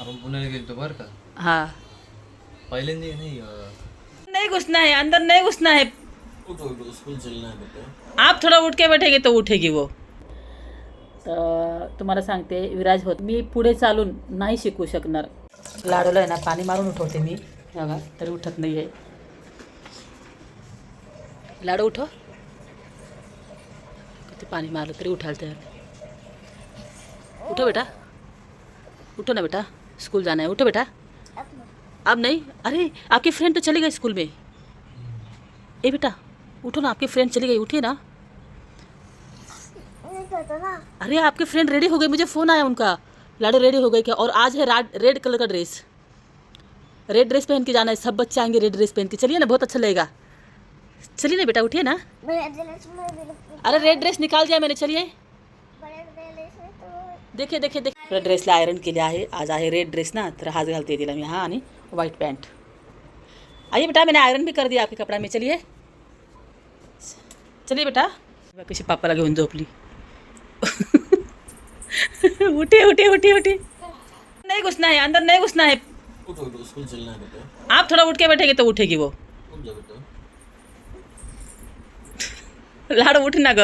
आपण पुण्याला गेलतो बरं का? हाँ. पहिल्यांदा नाही अं, नहीं घुसना है अंदर नहीं घुसना है उठो उठो स्कूल चलना है बेटा आप थोडा उठ के बैठेगे तो उठेगी वो. तर तुम्हाला सांगते विराज होत मी पुढे चालून नाही शिकू शकणार. लाडूला आहे ना पाणी मारून उठवते मी. बघा तरी उठत नाही आहे लाडू उठो किती पाणी मारलं तरी उठायला तयार नाही. उठो बेटा. उठो ना बेटा. स्कूल जाना है? उठो बेटा। अब नहीं? अरे आपकी फ्रेंड तो चले गई स्कूल में। ए बेटा उठो ना आपकी फ्रेंड चली गई उठिए ना। अरे आपके फ्रेंड रेडी हो गए मुझे फ़ोन आया उनका। लाडो रेडी हो गए क्या? और आज है राड रेड कलर का ड्रेस रेड ड्रेस पहन के जाना है सब बच्चे आएँगे रेड ड्रेस पहन के। चलिए ना बहुत अच्छा लगेगा। चलिए ना बेटा उठिए ना। अरे रेड ड्रेस निकाल दिया मैंने चलिए। देखिए देखिए देखिए। ड्रेसला आयरन केले आहे. आज आहे रेड ड्रेस ना. तर हाच घालते तिला मी. हाँ आणि व्हाईट पॅन्ट आइए बेटा मैंने आयरन भी कर दिया आपके कपड़ा में. चलिए. चलिए बेटा. कशी पापाला घेऊन झोपली. उठी उठी उठी उठी. नहीं घुसना है अंदर नहीं घुसना है आप थोड़ा उठ के बैठेंगे तो उठेगी वो. लाडू उठ ना ग.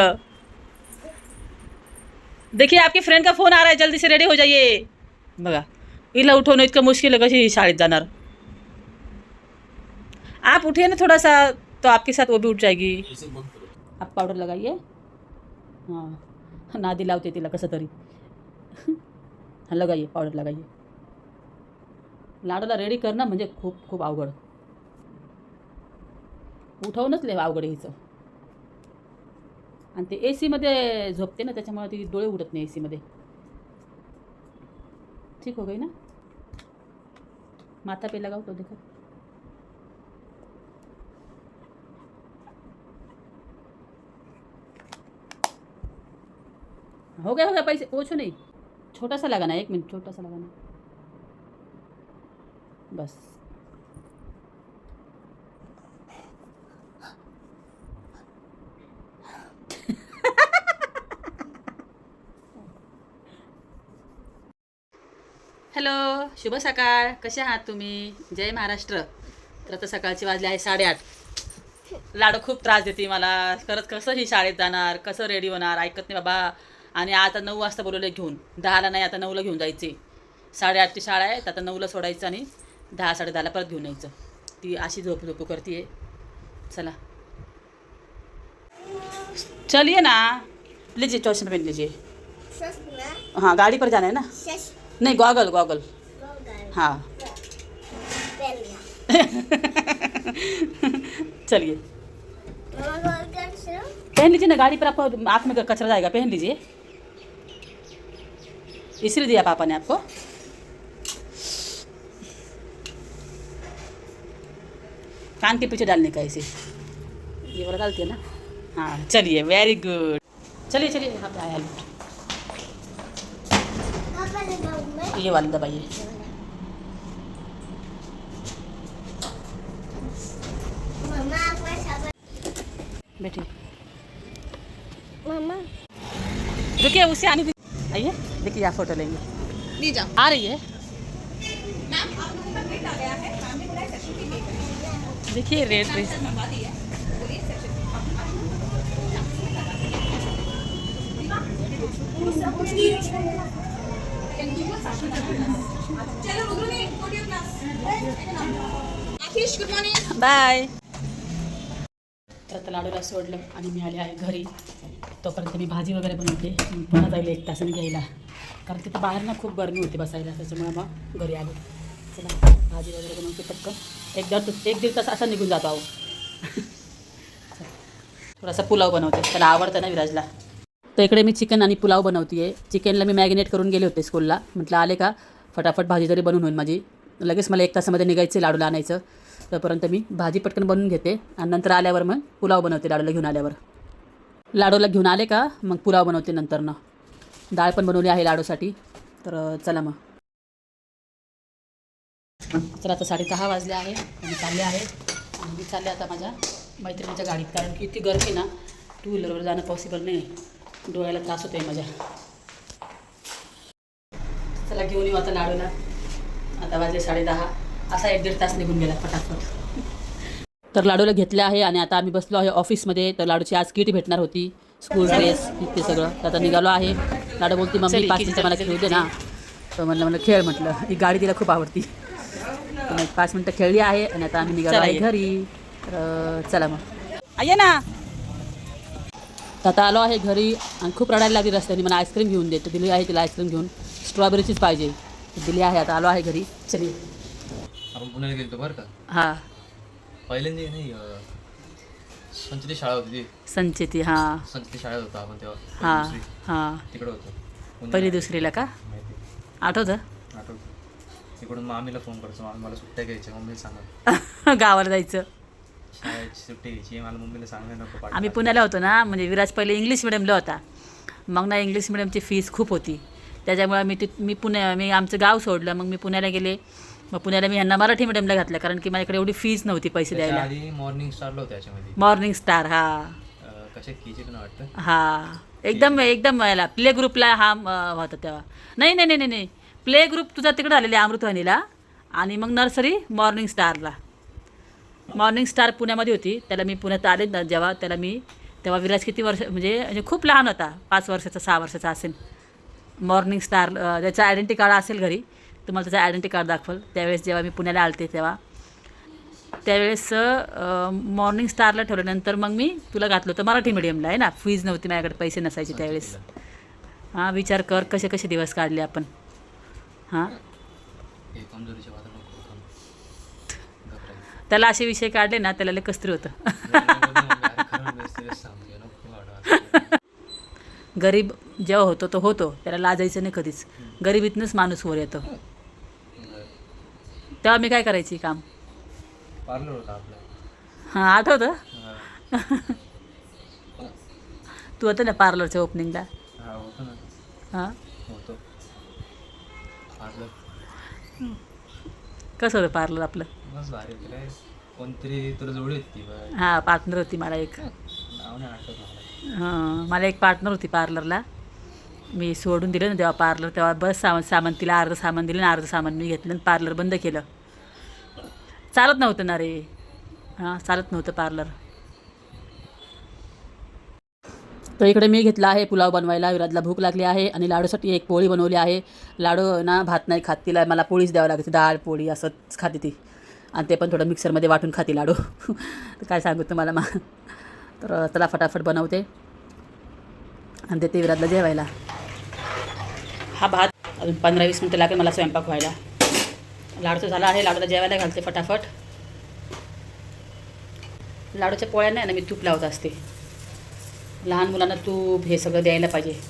देखिए आपकी फ्रेंड का फोन आ रहा है जल्दी से रेडी हो जाइए। बघा हिला उठवणं इतकं मुश्किल आहे कशी शाळेत जाणार? आप उठिए ना थोड़ा सा तो आपके साथ वो भी उठ जाएगी। आप पावडर लगाइए। हां। नादी लावते तिला कसं तरी। हां लगाइए पावडर लगाइए। लाडूला रेडी करणं म्हणजे खूप खूप अवघड. उठवूनच लय अवघड हिचं. आणि ते ए सीमध्ये झोपते ना, त्याच्यामुळे ती डोळे उडत नाही ए सीमध्ये ठीक हो गई ना? माथा पे लगाओ तो देखो हो गया हो गया, पैसे पूछो नहीं. छोटा सा लगाना एक मिनट छोटा सा लगाना बस. हॅलो शुभ सकाळ. कसे आहात तुम्ही? जय महाराष्ट्र. तर आता सकाळची वाजले आहे साडेआठ. लाडू खूप त्रास देते मला. खरंच कसं ही शाळेत जाणार कसं रेडी होणार ऐकत नाही बाबा. आणि आता नऊ वाजता बोलवले घेऊन. दहाला नाही आता नऊला घेऊन जायचे. साडेआठची शाळा आहे तर आता नऊला सोडायचं आणि दहा साडे दहाला परत घेऊन यायचं. ती अशी झोप झोपू करते चला चलिए ना. लीजिए ट्यूशन पहन लीजिए. हाँ गाड़ी पर जाना है ना? नहीं गॉगल गॉगल। हाँ। चलिए। पहन लीजिए ना गाड़ी पर आपको आँख में कचरा जाएगा पहन लीजिए। इसलिए दिया पापा ने आपको। कान के पीछे डालने का इसे। ये वाला डालती है ना? हाँ चलिए वेरी गुड चलिए चलिए यहाँ पे आया ये वाली दबाइए बैठिए मामा रुकिए उसे आने दीजिए आइए देखिए यहाँ फ़ोटो लेंगे आ रही है देखिए रेड ड्रेस बाय. तर आता लाडूला सोडलं आणि मी आले आहे घरी. तोपर्यंत मी भाजी वगैरे बनवते. पुन्हा जाईल एक तासाने घ्यायला. कारण तिथं बाहेर ना खूप गरमी होती बसायला त्याच्यामुळे मग घरी आलो. चला भाजी वगैरे बनवते पटकन. एक दर एक दीड तास असा निघून जातो अहो थोडासा पुलाव बनवते. त्याला आवडतं ना विराजला. तर इकडे मी चिकन आणि पुलाव बनवते आहे चिकनला मी मॅगिनेट करून गेले होते स्कूलला म्हटलं आले का? फटाफट भाजी तरी बनवून होईल माझी. लगेच मला एक तासामध्ये निघायचं लाडूला आणायचं. तोपर्यंत मी भाजी पटकन बनवून घेते आणि नंतर आल्यावर मग पुलाव बनवते लाडूला घेऊन आल्यावर. लाडूला घेऊन आले का? मग पुलाव बनवते नंतरनं. डाळ पण बनवली आहे लाडूसाठी. तर चला मग. चला आता साडे दहा वाजले आहे. आणि चालले आहे. आणि मी चालले आता माझ्या मैत्रिणीच्या गाडीत. कारण की इतकी गर्दी ना टू व्हीलरवर जाणं पॉसिबल नाही डोळ्याला त्रास होतोय माझ्या. चला घेऊन येऊ आता लाडूला आता वाजले साडेदहा. असा एक दीड तास निघून गेला फटाफट तर लाडूला घेतले आहे आणि आता आम्ही बसलो आहे ऑफिसमध्ये. तर लाडूची आज किट भेटणार होती. स्कूल ड्रेस ते सगळं. तर आता निघालो आहे. लाडू बोलती मम्मी पाच मिनटं मला खेळू दे ना. तर म्हणलं म्हणलं खेळ म्हटलं. ही गाडी तिला खूप आवडती. पाच मिनटं खेळली आहे आणि आता आम्ही निघालो आहे घरी. तर चला मग. ये ना. तर आता आलो आहे घरी आणि खूप रडायला लागली रस्त्याने. मला आईस्क्रीम घेऊन दे. तर दिली आहे तिला आईस्क्रीम घेऊन. स्ट्रॉबेरीचीच पाहिजे. दिली आहे. आता आलो आहे घरी. चली. आपण पुण्याला गेलो बरं का? हां. पहिल्यांदा नाही संचिती शाळा होती ती. संचिती हां. संचिती शाळेत होतो आपण तेव्हा. हां दुसरी. हां. तिकडे होतो. पहिली दुसरीला का? आठवतं? आठवतं. तिकडून मामीला फोन मामी मला सुट्ट्या घ्यायच्या. मम्मीला सांगा. गावाला जायचं. शाळेची सुट्टी घ्यायची. मला मम्मीला सांगा नको पाठवा. आम्ही पुण्याला होतो ना म्हणजे विराज पहिले इंग्लिश मिडियमला होता. मग ना इंग्लिश मिडियमची फीस खूप होती. त्याच्यामुळे मी ती मी पुणे मी आमचं गाव सोडलं. मग मी पुण्याला गेले. मग पुण्याला मी ह्यांना मराठी मिडियमला घातलं कारण की माझ्याकडे एवढी फीस नव्हती पैसे त्याच्या द्यायला. आधी मॉर्निंग स्टारला होतं त्याच्यामध्ये. मॉर्निंग स्टार हा. अं, वाटतं? हा. एकदम एकदम याला. प्ले ग्रुपला हा होता तेव्हा. नाही नाही नाही नाही नाही. प्ले ग्रुप तुझा तिकडे आलेला अमृतवाणीला. आणि मग नर्सरी मॉर्निंग स्टारला मॉर्निंग स्टार पुण्यामध्ये होती. त्याला मी पुण्यात आले ना जेव्हा त्याला मी तेव्हा विराज किती वर्ष म्हणजे म्हणजे खूप लहान होता. पाच वर्षाचा सहा वर्षाचा असेल. मॉर्निंग स्टार त्याचं आयडेंटी कार्ड असेल घरी तुम्हाला त्याचं आयडेंटी कार्ड दाखवल. त्यावेळेस जेव्हा मी पुण्याला आलते तेव्हा. त्यावेळेस मॉर्निंग स्टारला ठेवल्यानंतर मग मी तुला घातलं होतं मराठी मिडियमला आहे ना? फीज नव्हती माझ्याकडे पैसे नसायचे त्यावेळेस. हां विचार कर कसे कसे दिवस काढले आपण. हां. त्याला असे विषय काढले ना त्याला कसतरी होतं. गरीब जेव्हा होतो तो होतो त्याला लाजायचं नाही कधीच. गरिबीतनंच माणूस वर येतो. तेव्हा मी काय करायची काम? पार्लर होतं आपलं. हां आठवतं. तू होतं ना पार्लरच्या ओपनिंगला? हा हां? कसं होतं पार्लर आपलं? मस्त भारी होतं काय कोणतरी तुला जोडी होती बघ. हां पार्टनर होती मला एक. नाव नाही आठवत मला. हां मला एक पार्टनर होती पार्लरला मी सोडून दिलं ना तेव्हा पार्लर तेव्हा बस सामान सामान तिला अर्ध सामान दिलं ना अर्ध सामान मी घेतलं आणि पार्लर बंद केलं. चालत नव्हतं ना रे. हां चालत नव्हतं पार्लर तर इकडे मी घेतला आहे पुलाव बनवायला. विराजला भूक लागली आहे आणि लाडूसाठी एक पोळी बनवली आहे. लाडू ना भात नाही खात तिला मला पोळीच द्यावं लागते. डाळ पोळी असंच खाते ती. आणि ते पण थोडं मिक्सरमध्ये वाटून खाते लाडू. तर काय सांगू तुम्हाला मा. तर त्याला फटाफट बनवते. आणि ते विराजला जेवायला. हा भात अजून पंधरा वीस मिनटं लागेल मला स्वयंपाक व्हायला. लाडूचं झाला आहे लाडूला जेवायला घालते फटाफट. लाडूच्या पोळ्या नाही ना मी तूप लावत असते. लहान मुलांना तूप हे सगळं द्यायला पाहिजे.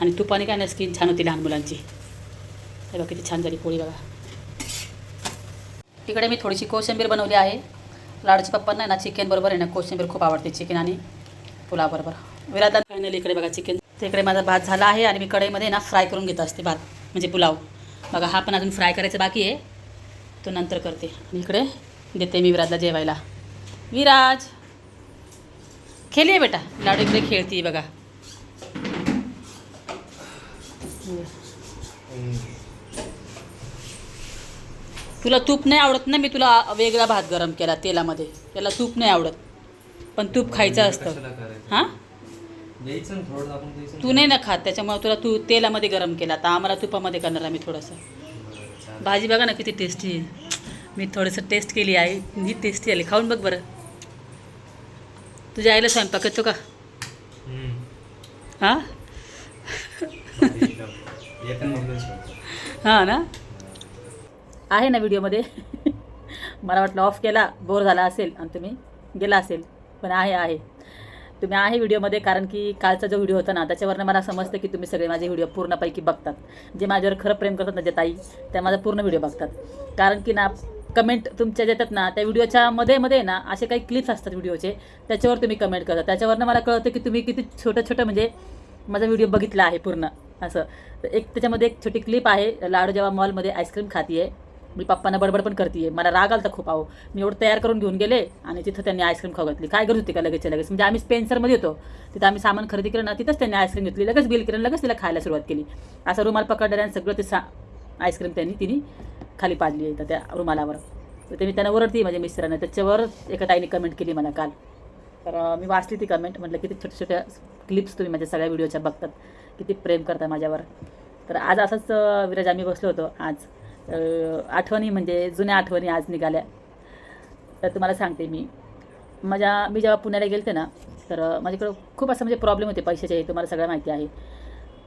आणि तुपाने काय ना स्किन छान होती लहान मुलांची. हे बघा किती छान झाली पोळी बघा. इकडे मी थोडीशी कोशिंबीर बनवली आहे. लाडूच्या पप्पांना ना चिकन बरोबर आहे ना कोशिंबीर खूप आवडते चिकन आणि पुलाबरोबर विराटला फायनली इकडे बघा चिकन तिकडे माझा भात झाला आहे आणि मी कढईमध्ये ना फ्राय करून घेत असते भात म्हणजे पुलाव. बघा हा पण अजून फ्राय करायचा बाकी आहे. तो नंतर करते. आणि इकडे देते मी विराजला जेवायला. विराज! खेळली बेटा. लाडू इकडे खेळती बघा. तुला तूप नाही आवडत ना मी तुला वेगळा भात गरम केला तेलामध्ये. त्याला तूप नाही आवडत. पण तूप खायचं असतं. हां? तू नाही ना खात त्याच्यामुळे तुला तू तेलामध्ये गरम केला. आता आम्हाला तुपामध्ये करणार आम्ही थोडंसं. बरं, चालेल. भाजी बघा ना किती टेस्टी आहे. मी थोडंसं टेस्ट केली आहे. ही टेस्टी आली. खाऊन बघ बरं. तुझ्या आईला स्वयंपाक येतो का. हां. हां ना? आहे ना व्हिडिओमध्ये. मला वाटलं ऑफ केला बोर झाला असेल आणि तुम्ही गेला असेल. पण आहे आहे. तुम्ही आहे व्हिडिओमध्ये कारण की कालचा जो व्हिडिओ होता ना त्याच्यावरनं मला समजतं की तुम्ही सगळे माझे व्हिडिओ पूर्णपैकी बघतात. जे माझ्यावर खरं प्रेम करतात ना जे ताई त्या माझा पूर्ण व्हिडिओ बघतात. कारण की ना कमेंट तुमच्या देतात ना त्या व्हिडिओच्या मध्ये मध्ये ना असे काही क्लिप्स असतात व्हिडिओचे त्याच्यावर तुम्ही कमेंट करता. त्याच्यावरनं मला कळतं की तुम्ही किती छोटं छोटं म्हणजे माझा व्हिडिओ बघितला आहे पूर्ण असं. तर एक त्याच्यामध्ये एक छोटी क्लिप आहे लाडू जेव्हा मॉलमध्ये आईस्क्रीम खाती आहे मी पप्पांना बडबड पण करते मला राग तर खूप आहो मी एवढं तयार करून घेऊन गेले आणि तिथं त्यांनी आईस्क्रीम खाऊ घातली काय करत होती का लगेच लगेच? म्हणजे आम्ही स्पेन्सरमध्ये होतो. तिथं आम्ही सामान खरेदी केलं ना तिथंच त्यांनी आईस्क्रीम घेतली. लगेच बिल केलं लगेच तिला खायला सुरुवात केली. असं रुमाल पकडलं आणि सगळं ते सा आईस्क्रीम त्यांनी तिने खाली पाडली आहे त्या रुमालावर. तर ते मी त्यांना ओरडते माझ्या मिस्टरांना. त्याच्यावर एका ताईने कमेंट केली मला काल. तर मी वाचली ती कमेंट म्हटलं किती छोट्या छोट्या क्लिप्स तुम्ही माझ्या सगळ्या व्हिडिओच्या बघतात. किती प्रेम करता माझ्यावर. तर आज असंच विराज आम्ही बसलो होतो आज. तर आठवणी म्हणजे जुन्या आठवणी आज निघाल्या. तर तुम्हाला सांगते मी. माझ्या मी जेव्हा पुण्याला गेलते ना तर माझ्याकडं खूप असं म्हणजे प्रॉब्लेम होते पैशाचे हे तुम्हाला सगळं माहिती आहे.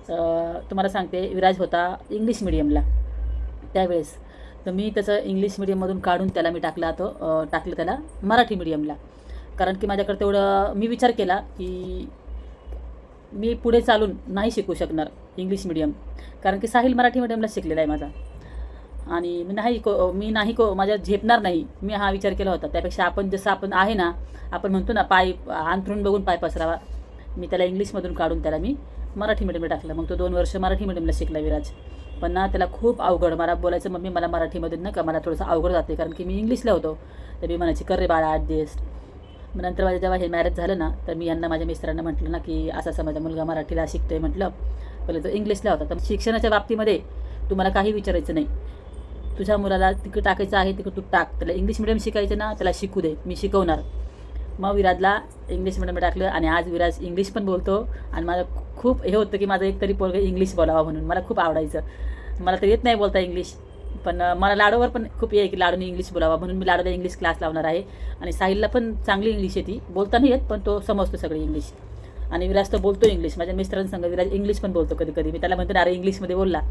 तर तुम्हाला सांगते विराज होता इंग्लिश मिडियमला त्यावेळेस. तर मी त्याचं इंग्लिश मिडियममधून काढून त्याला मी टाकला तो टाकलं त्याला मराठी मिडियमला कारण की माझ्याकडे तेवढं मी विचार केला की मी पुढे चालून नाही शिकू शकणार इंग्लिश मिडियम कारण की साहिल मराठी मिडियमला शिकलेला आहे माझा. आणि मी नाही को मी नाही को माझ्या झेपणार नाही. मी हा विचार केला होता. त्यापेक्षा आपण जसं आपण आहे ना आपण म्हणतो ना पाय अंथरून बघून पाय पसरावा. मी त्याला इंग्लिशमधून काढून त्याला मी मराठी मीडियमला टाकलं. मग तो दोन वर्ष मराठी मीडियमला शिकला विराज. पण ना त्याला खूप अवघड मला बोलायचं मम्मी मला मराठीमधून ना का मला थोडंसं अवघड जाते कारण की मी इंग्लिशला होतो. तर मी म्हणायची कर रे बाळा आठ दिवस मग नंतर माझ्या जेव्हा हे मॅरेज झालं ना तर मी यांना माझ्या मिस्टरांना म्हटलं ना की असा असा माझा मुलगा मराठीला शिकतोय म्हटलं. पहिले तो इंग्लिशला होता. तर शिक्षणाच्या बाबतीमध्ये तुम्हाला काही विचारायचं नाही. तुझ्या मुलाला तिकडं टाकायचं आहे तिकडं तू टाक. त्याला इंग्लिश मिडियम शिकायचं ना त्याला शिकू दे. मी शिकवणार. मग विराजला इंग्लिश मिडियम टाकलं आणि आज विराज इंग्लिश पण बोलतो. आणि मला खूप हे होतं की माझं एक तरी पोरगं इंग्लिश बोलावा म्हणून. मला खूप आवडायचं. मला तर येत नाही बोलता इंग्लिश पण मला लाडोवर पण खूप ये की लाडूने इंग्लिश बोलावा म्हणून मी लाडूला इंग्लिश क्लास लावणार आहे. आणि साहिलला पण चांगली इंग्लिश येते. बोलता नाही येत पण तो समजतो सगळी इंग्लिश आणि विराज तो बोलतो इंग्लिश माझ्या मिस्टरांसंग विराज इंग्लिश पण बोलतो कधी कधी मी त्याला म्हणतो ना अरे इंग्लिशमध्ये बोलला.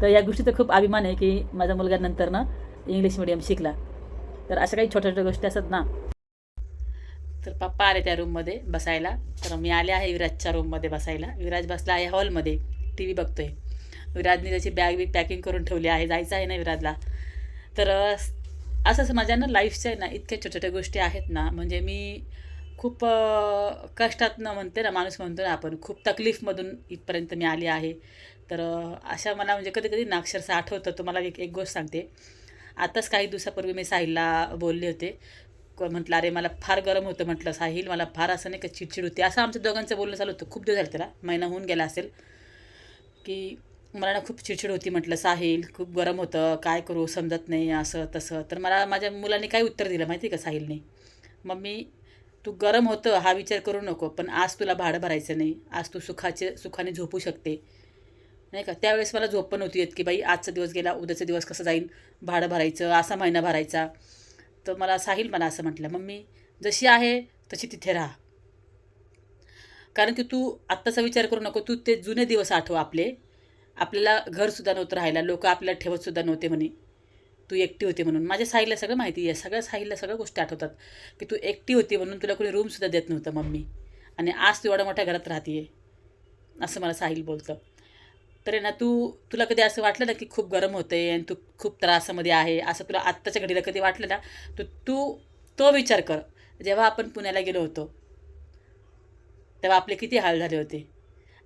तर या गोष्टीचा खूप अभिमान आहे की माझा मुलगा नंतर ना इंग्लिश मिडियम शिकला. तर अशा काही छोट्या छोट्या गोष्टी असतात ना. तर पप्पा आले त्या रूममध्ये बसायला. तर मी आले आहे विराजच्या रूममध्ये बसायला. विराज बसला आहे हॉलमध्ये टी व्ही बघतोय. विराजने त्याची बॅग बिग पॅकिंग करून ठेवली आहे. जायचं आहे ना विराजला. तर असं असंच माझ्या ना लाईफच्या आहे ना इतक्या छोट्या छोट्या गोष्टी आहेत ना. म्हणजे मी खूप कष्टातनं म्हणते ना माणूस म्हणतो ना आपण खूप तकलीफमधून इथपर्यंत मी आली आहे. तर अशा मला म्हणजे कधी कधी ना अक्षरशः आठवतं. तुम्हाला एक एक गोष्ट सांगते. आताच काही दिवसापूर्वी मी साहिलला बोलले होते. क- म्हटलं अरे मला फार गरम होतं म्हटलं साहिल. मला फार असं नाही का चिडचिड होती. असं आमच्या दोघांचं बोलणं चालू होतं. खूप दिवस झालं त्याला. महिना होऊन गेला असेल. की मला ना खूप चिडचिड होती. म्हटलं साहिल खूप गरम होतं. काय करू? समजत नाही असं तसं. तर मला माझ्या मुलाने काय उत्तर दिलं माहिती आहे का साहिलने? मम्मी तू गरम होतं हा विचार करू नको. पण आज तुला भाडं भरायचं नाही. आज तू सुखाचे सुखाने झोपू शकते. नाही का? त्यावेळेस मला झोप पण होती येत की बाई आजचा दिवस गेला उद्याचा दिवस कसं जाईल भाडं भरायचं असा महिना भरायचा. तर मला साहिल मला असं म्हटलं मम्मी जशी आहे तशी तिथे राहा. कारण की तू आत्ताचा विचार करू नको तू ते जुने दिवस आठव आपले. आपल्याला घरसुद्धा नव्हतं राहायला लोक आपल्याला ठेवतसुद्धा नव्हते म्हणे. तू एकटी होती म्हणून. माझ्या साहिलला सगळं माहिती आहे सगळ्या साहिलला सगळ्या गोष्टी आठवतात. की तू एकटी होती म्हणून तुला कोणी रूमसुद्धा देत नव्हतं मम्मी. आणि आज तू एवढ्या मोठ्या घरात राहते असं मला साहिल बोलतं. तर आहे ना तू तुला कधी असं वाटलं ना की खूप गरम होतं आहे आणि तू खूप त्रासामध्ये आहे असं तुला आत्ताच्या घडीला कधी वाटलं ना तर तू तो विचार कर. जेव्हा आपण पुण्याला गेलो होतो तेव्हा आपले किती हाल झाले होते.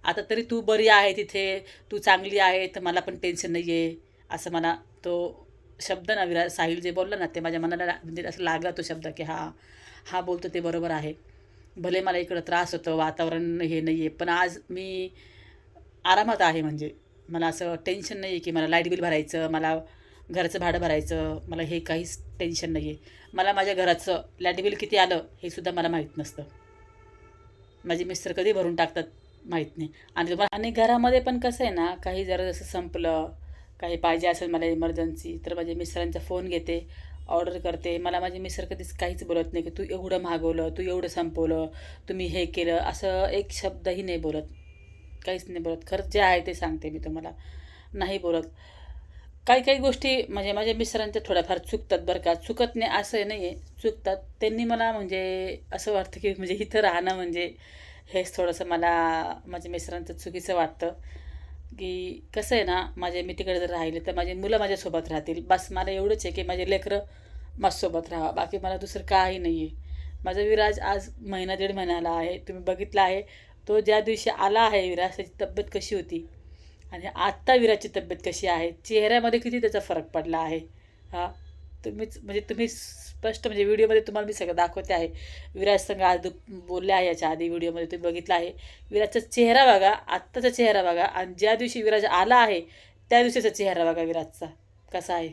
आता तरी तू बरी आहे तिथे तू चांगली आहे तर मला पण टेन्शन नाही आहे असं मला तो शब्द ना विरा साहिल जे बोललं ना ते माझ्या मनाला म्हणजे असं लागला तो शब्द की हा हा बोलतो ते बरोबर आहे. भले मला इकडं त्रास होतो वातावरण हे नाही आहे पण आज मी आरामात आहे म्हणजे. मला असं टेन्शन नाही आहे की मला लाइट बिल भरायचं मला घराचं भाडं भरायचं मला हे काहीच टेन्शन नाही आहे मला माझ्या घराचं लाइट बिल किती आलं हे सुद्धा मला माहीत नसतं. माझे मिस्टर कधी भरून टाकतात माहीत नाही. आणि तुम्हाला आणि घरामध्ये पण कसं आहे ना काही जरा जसं संपलं काही पाहिजे असेल मला इमर्जन्सी तर माझ्या मिस्टरांचा फोन घेते ऑर्डर करते. मला माझे मिस्टर कधीच काहीच बोलत नाही की तू एवढं मागवलं तू एवढं संपवलं तुम्ही हे केलं असं एक शब्दही नाही बोलत. काहीच नाही बोलत. खरंच जे आहे ते सांगते मी तुम्हाला. नाही बोलत. काही काही गोष्टी म्हणजे माझ्या मिस्टरांच्या थोड्याफार चुकतात बरं का. चुकत नाही असं नाही आहे चुकतात. त्यांनी मला म्हणजे असं वाटतं की म्हणजे इथं राहणं म्हणजे हेच थोडंसं मला माझ्या मिस्टरांचं चुकीचं वाटतं. की कसं आहे ना माझे मी तिकडे जर राहिले तर माझी मुलं माझ्यासोबत राहतील. बस मला एवढंच आहे की माझे लेकरं माझ्यासोबत राहा बाकी मला दुसरं काही नाही आहे माझा विराज आज महिना दीड महिन्याला आहे. तुम्ही बघितला आहे. तो ज्या दिवशी आला आहे विराज त्याची तब्येत कशी होती? आणि आत्ता विराजची तब्येत कशी आहे? चेहऱ्यामध्ये किती त्याचा फरक पडला आहे? हा तुम्हीच म्हणजे तुम्ही स्पष्ट म्हणजे व्हिडिओमध्ये तुम्हाला मी सगळं दाखवते आहे. विराज संघ आज बोलले आहे याच्या आधी व्हिडिओमध्ये तुम्ही बघितलं आहे. विराजचा चेहरा बघा आत्ताचा चेहरा बघा आणि ज्या दिवशी विराज आला आहे त्या दिवशीचा चेहरा बघा विराजचा. कसा आहे?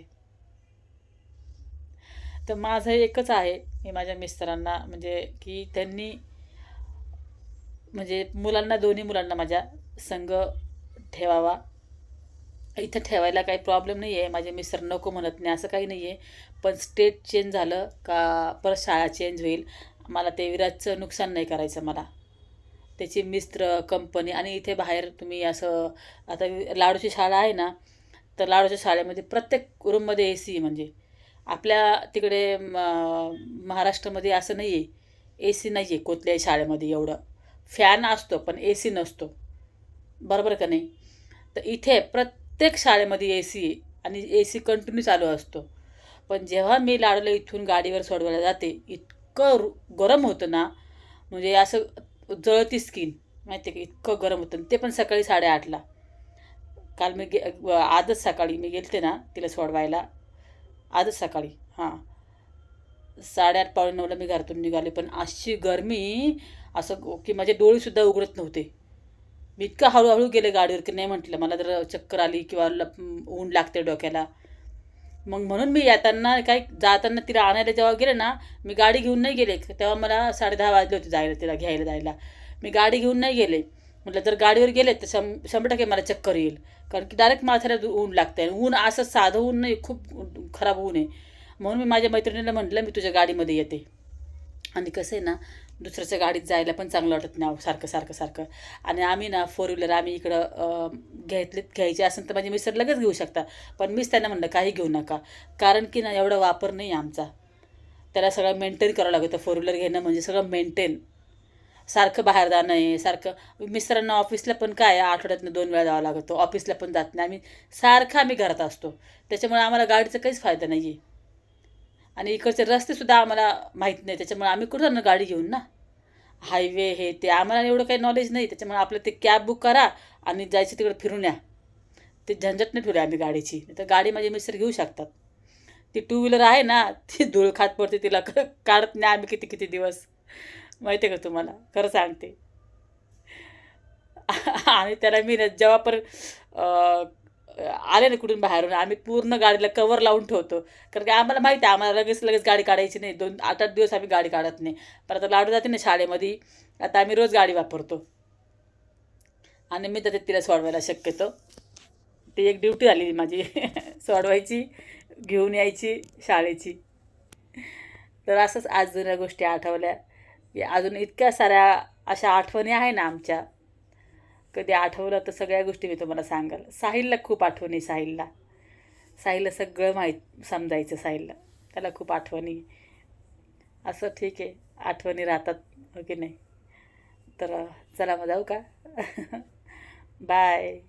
तर माझं एकच आहे मी माझ्या मिस्टरांना म्हणजे की त्यांनी म्हणजे मुलांना दोन्ही मुलांना माझ्या संघ ठेवावा. इथं ठेवायला काही प्रॉब्लेम नाही आहे माझे मिस्टर नको म्हणत नाही असं काही नाही आहे पण स्टेट चेंज झालं का परत शाळा चेंज होईल. मला ते विराजचं नुकसान नाही करायचं मला. त्याची मिस्त्र कंपनी आणि इथे बाहेर तुम्ही असं आता लाडूची शाळा आहे ना तर लाडूच्या शाळेमध्ये प्रत्येक रूममध्ये ए सी म्हणजे. आपल्या तिकडे म, महाराष्ट्रामध्ये असं नाही आहे ए सी नाही आहे कोणत्याही शाळेमध्ये एवढं. फॅन असतो पण ए सी नसतो. बरोबर का नाही? तर इथे प्रत्येक शाळेमध्ये ए सी आहे आणि ए सी कंटिन्यू चालू असतो. पण जेव्हा मी लाडूला इथून गाडीवर सोडवायला जाते इतकं रु- गरम होतं ना म्हणजे असं जळती स्किन माहिती आहे का? इतकं गरम होतं. ते पण सकाळी साडेआठला. काल मी गे आजच सकाळी मी गेलते ना तिला सोडवायला. आजच सकाळी हां. साडेआठ पावणे नऊला मी घरातून निघाले पण अशी गरमी असं की माझे डोळेसुद्धा उघडत नव्हते. मी इतकं हळूहळू गेले गाडीवर की नाही म्हटलं मला जर चक्कर आली किंवा लप ऊन लागते डोक्याला. मग म्हणून मी येताना काय जाताना तिला आणायला जेव्हा गेले ना मी गाडी घेऊन नाही गेले. तेव्हा मला साडे दहा वाजले होते जायला तिला घ्यायला जायला. मी गाडी घेऊन नाही गेले. म्हटलं जर गाडीवर गेले तर शं शंभर टक्के मला चक्कर येईल. कारण की डायरेक्ट माथ्याला ऊन लागतं आहे ऊन असं साधं ऊन नाही खूप खराब ऊन आहे. म्हणून मी माझ्या मैत्रिणीला म्हटलं मी तुझ्या गाडीमध्ये येते. आणि कसं आहे ना दुसऱ्याच्या गाडीत जायला पण चांगलं वाटत नाही. सारखं सारखं सारखं. आणि आम्ही ना फोर व्हीलर आम्ही इकडं घेतले घ्यायचे असेल तर म्हणजे माझे मिस्टर लगेच घेऊ शकता. पण मीच त्यांना म्हणलं काही घेऊ नका. कारण की ना एवढा वापर नाही आहे आमचा. त्याला सगळं मेंटेन करावं लागतं. फोर व्हीलर घेणं म्हणजे सगळं मेंटेन सारखं बाहेर जाणं आहे सारखं. मिस्टरांना ऑफिसला पण काय आठवड्यातनं दोन वेळा जावं लागतो. ऑफिसला पण जात नाही. आम्ही सारखं आम्ही घरात असतो. त्याच्यामुळे आम्हाला गाडीचा काहीच फायदा नाही आहे आणि इकडचे रस्तेसुद्धा आम्हाला माहीत नाही. त्याच्यामुळे आम्ही कुठं जाणार गाडी घेऊन ना? हायवे हे ते आम्हाला एवढं काही नॉलेज नाही. त्याच्यामुळे आपलं ते कॅब बुक करा आणि जायचं तिकडे फिरून या. ते झंझट नाही ठेवली आम्ही गाडीची. तर गाडी माझे मिस्टर घेऊ शकतात. ती टू व्हीलर आहे ना ती धूळ खात पडते तिला क- काढत नाही आम्ही किती किती दिवस. माहिती आहे का तुम्हाला? खरं सांगते. आणि त्याला मी जेव्हा पण आले ना कुठून बाहेरून. आम्ही पूर्ण गाडीला कवर लावून ठेवतो. कारण की आम्हाला माहिती आहे आम्हाला लगेच लगेच गाडी काढायची नाही. दोन आठ आठ दिवस आम्ही गाडी काढत नाही. पण आता लाडू जाते ना शाळेमध्ये. आता आम्ही रोज गाडी वापरतो. आणि मी तर तिला सोडवायला शक्यतो. ती एक ड्युटी झाली माझी. सोडवायची घेऊन यायची शाळेची. तर असंच आज जुन्या गोष्टी आठवल्या. की अजून इतक्या साऱ्या अशा आठवणी आहे ना आमच्या. कधी आठवलं तर सगळ्या गोष्टी मी तुम्हाला सांगाल. साहिलला खूप आठवणी साहिलला. साहिलला सगळं माहीत समजायचं साहिलला. त्याला खूप आठवणी असं ठीक आहे. आठवणी राहतात हो की नाही? तर चला मग जाऊ का? बाय